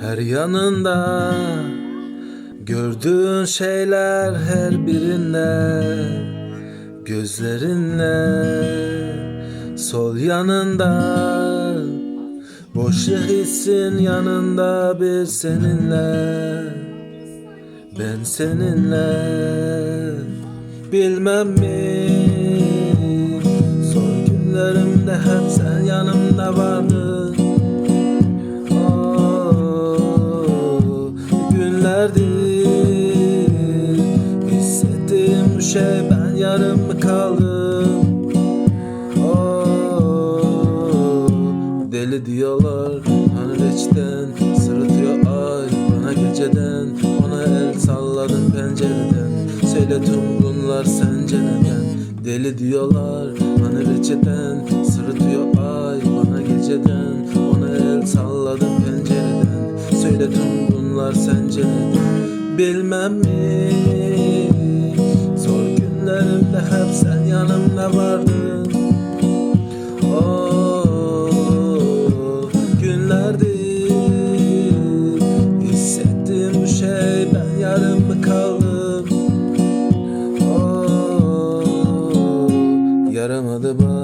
Her yanında gördüğün şeyler her birinde. Gözlerinle sol yanında. Boşluk hissin yanında bir seninle. Ben seninle bilmem mi? Zor günlerimde hep sen yanımda vardın Şey ben yarım kaldım. Oh, Deli diyorlar hani reçten Sırıtıyor ay. Bana geceden Ona el salladım pencereden. Söyle tüm bunlar sence neden? Deli diyorlar hani reçeten Sırıtıyor ay. Bana geceden Ona el salladım pencereden. Söyle tüm bunlar sence neden? Bilmem mi günlerimde hep sen yanımda vardın. Oh günlerdi hissettim bu şey ben yarım mı kaldım? Oh yaramadı bana.